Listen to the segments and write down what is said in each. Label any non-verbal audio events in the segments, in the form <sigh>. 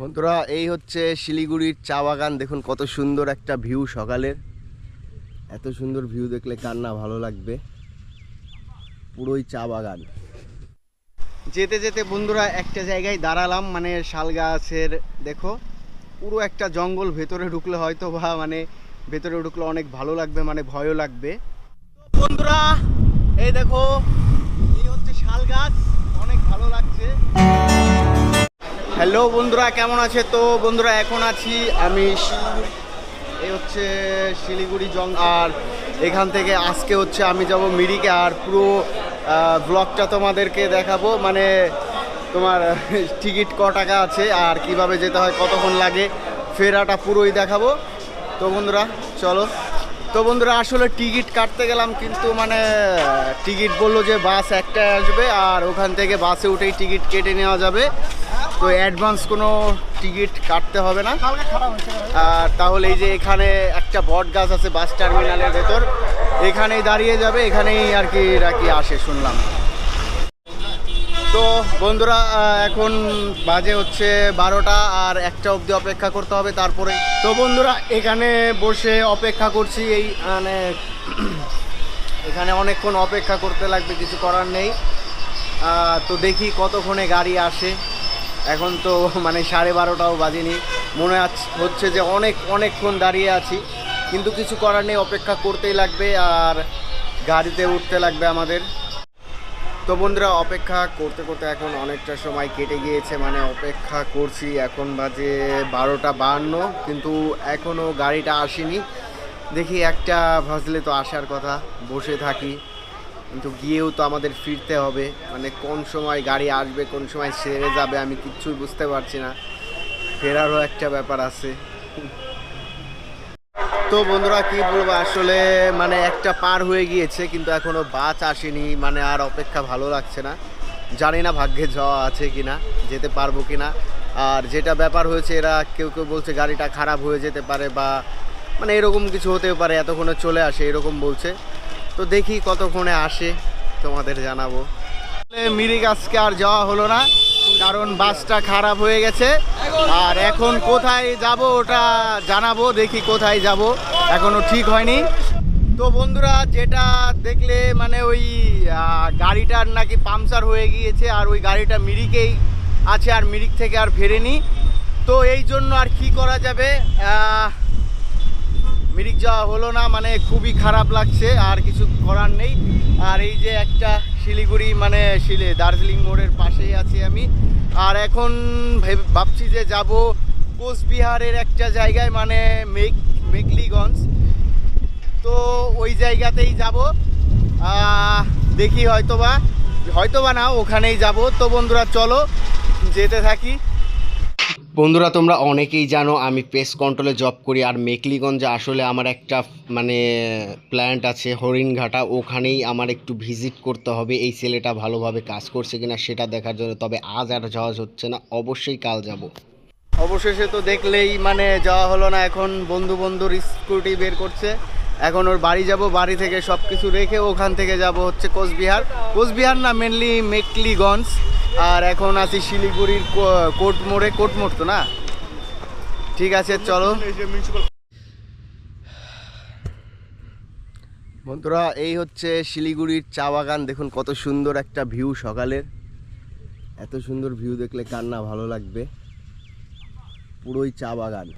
বন্ধুরা, এই হচ্ছে শিলিগুড়ির চা বাগান। দেখুন কত সুন্দর একটা ভিউ সকালের। এত সুন্দর ভিউ দেখলে কার না ভালো লাগবে। পুরোই চা বাগান। যেতে যেতে বন্ধুরা, একটা জায়গায় দাঁড়ালাম মানে শাল গাছের, দেখো, পুরো একটা জঙ্গল, ভেতরে ঢুকলে হয়তো বা মানে ভেতরে ঢুকলে অনেক ভালো লাগবে মানে ভয়ও লাগবে। বন্ধুরা, এই দেখো, এই হচ্ছে শাল গাছ, অনেক ভালো লাগছে। হ্যালো বন্ধুরা, কেমন আছে? তো বন্ধুরা, এখন আছি আমি এই হচ্ছে শিলিগুড়ি জং আর এখান থেকে আজকে হচ্ছে আমি যাব মিরিকে, আর পুরো ব্লগটা তোমাদেরকে দেখাবো। মানে তোমার টিকিট ক টাকা আছে, আর কীভাবে যেতে হয়, কতক্ষণ লাগে, ফেরাটা পুরোই দেখাবো। তো বন্ধুরা, চলো। তো বন্ধুরা, আসলে টিকিট কাটতে গেলাম কিন্তু মানে টিকিট বলল যে বাস একটা আসবে, আর ওখান থেকে বাসে উঠেই টিকিট কেটে নেওয়া যাবে। তো অ্যাডভান্স কোনো টিকিট কাটতে হবে না। আর তাহলে এই যে এখানে একটা বট গাছ আছে বাস টার্মিনালের ভেতর এখানেই দাঁড়িয়ে যাবে এখানেই আর কি এরা কি আসে শুনলাম। তো বন্ধুরা এখন বাজে হচ্ছে বারোটা আর একটা অবধি অপেক্ষা করতে হবে তারপরে। তো বন্ধুরা এখানে বসে অপেক্ষা করছি এই মানে <clears throat> এখানে অনেকক্ষণ অপেক্ষা করতে লাগবে কিছু করার নেই। তো দেখি কতক্ষণে গাড়ি আসে। এখন তো মানে সাড়ে বারোটাও বাজেনি। মনে হচ্ছে যে অনেক, অনেকক্ষণ দাঁড়িয়ে আছি। কিন্তু কিছু করার নেই, অপেক্ষা করতেই লাগবে আর গাড়িতে উঠতে লাগবে আমাদের। তো বন্ধুরা, অপেক্ষা করতে করতে এখন অনেকটা সময় কেটে গিয়েছে। মানে অপেক্ষা করছি, এখন বাজে বারোটা বাহান্ন কিন্তু এখনও গাড়িটা আসেনি। দেখি একটা ভাজলে তো আসার কথা, বসে থাকি। কিন্তু গিয়েও তো আমাদের ফিরতে হবে। মানে কোন সময় গাড়ি আসবে, কোন সময় সেরে যাবে, আমি কিচ্ছুই বুঝতে পারছি না। ফেরারও একটা ব্যাপার আছে। তো বন্ধুরা, কি বলব? আসলে মানে একটা পার হয়ে গিয়েছে, কিন্তু এখনও বাস আসেনি। মানে আর অপেক্ষা ভালো লাগছে না। জানি না ভাগ্যে যাওয়া আছে কিনা, যেতে পারব কিনা। আর যেটা ব্যাপার হয়েছে, এরা কেউ কেউ বলছে গাড়িটা খারাপ হয়ে যেতে পারে বা মানে এরকম কিছু হতে পারে, এতক্ষণে চলে আসে, এরকম বলছে। তো দেখি কতক্ষণে আসে, তোমাদের জানাব। মিরিক আজকে আর যাওয়া হলো না, কারণ বাসটা খারাপ হয়ে গেছে। আর এখন কোথায় যাব ওটা জানাব, দেখি কোথায় যাব, এখনও ঠিক হয়নি। তো বন্ধুরা, যেটা দেখলে মানে ওই গাড়িটার নাকি পাংচার হয়ে গিয়েছে, আর ওই গাড়িটা মিরিকেই আছে, আর মিরিক থেকে আর ফেরেনি। তো এই জন্য আর কি করা যাবে? মিরিক যাওয়া হলো না মানে খুবই খারাপ লাগছে, আর কিছু করার নেই। আর এই যে একটা শিলিগুড়ি মানে শিলে, দার্জিলিং মোড়ের পাশেই আছি আমি। আর এখন ভেব- ভাবছি যে যাব কোচবিহারের একটা জায়গায় মানে মেক, মেকলিগঞ্জ। তো ওই জায়গাতেই যাব। দেখি হয়তোবা হয়তোবা না, ওখানেই যাব। তো বন্ধুরা, চলো, যেতে থাকি। বন্ধুরা, তোমরা অনেকেই জানো আমি পেস কন্ট্রোলে জব করি আর মেকলিগঞ্জে আসলে আমার একটা মানে প্ল্যান্ট আছে, হরিণঘাটা। ওখানেই আমার একটু ভিজিট করতে হবে। এই ছেলেটা ভালোভাবে কাজ করছে কিনা সেটা দেখার জন্য। তবে আজ আর যাওয়া হচ্ছে না। অবশ্যই কাল যাব। অবশেষে তো দেখলেই মানে যাওয়া হলো না। এখন বন্ধু বন্ধুর স্কুটি বের করছে। এখন ওর বাড়ি যাব, বাড়ি থেকে সব কিছু রেখে ওখান থেকে যাব হচ্ছে কোচবিহার। কোচবিহার না মেনলি মেকলিগঞ্জ। আর এখন আছি শিলিগুড়ির কোর্ট মোড়ে কোর্ট মোড় তো না? ঠিক আছে, চলো। বন্ধুরা, এই হচ্ছে শিলিগুড়ির চা বাগান। দেখুন কত সুন্দর একটা ভিউ সকালের। এত সুন্দর ভিউ দেখলে কার না ভালো লাগবে? পুরোই চা বাগান।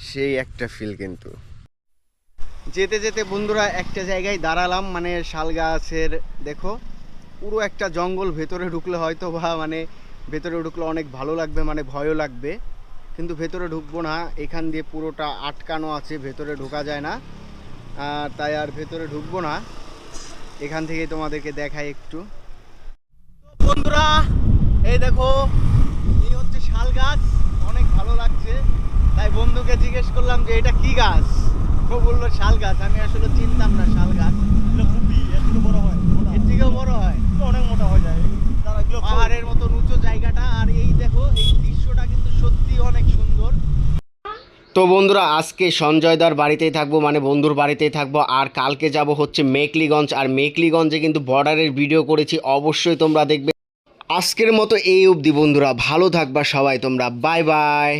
সেই একটা ফিল কিন্তু। যেতে যেতে বন্ধুরা, একটা জায়গায় দাঁড়ালাম মানে শাল গাছের, দেখো। পুরো একটা জঙ্গল ভেতরে ঢুকলে হয়তো বা মানে ভেতরে ঢুকলে অনেক ভালো লাগবে মানে ভয়ও লাগবে। কিন্তু ভেতরে ঢুকবো না, এখান দিয়ে পুরোটা আটকানো আছে, ভেতরে ঢোকা যায় না। আর তাই আর ভেতরে ঢুকবো না। এখান থেকে তোমাদেরকে দেখাই একটু। বন্ধুরা, এই দেখো, এই হচ্ছে শাল গাছ। অনেক ভালো লাগছে। তাই বন্ধুকে জিজ্ঞেস করলাম যে, এটা কি গাছ? ও বলল, শাল গাছ। আমি আসলে চিনতাম না শাল গাছ। থেকেও বড় হয়। পাহাড়ের মতন উঁচু জায়গাটা আর এই দেখো এই দৃশ্যটা কিন্তু সত্যি অনেক সুন্দর। তো বন্ধুরা আজকে সঞ্জয় সঞ্জয়দার বাড়িতেই থাকব মানে বন্ধুর বাড়িতেই থাকব আর কালকে যাব হচ্ছে মেকলিগঞ্জ আর মেকলিগঞ্জে কিন্তু বর্ডারের ভিডিও করেছি অবশ্যই তোমরা দেখবে। আজকের মতো এই অবধি বন্ধুরা ভালো থাকবা সবাই তোমরা বাই বাই।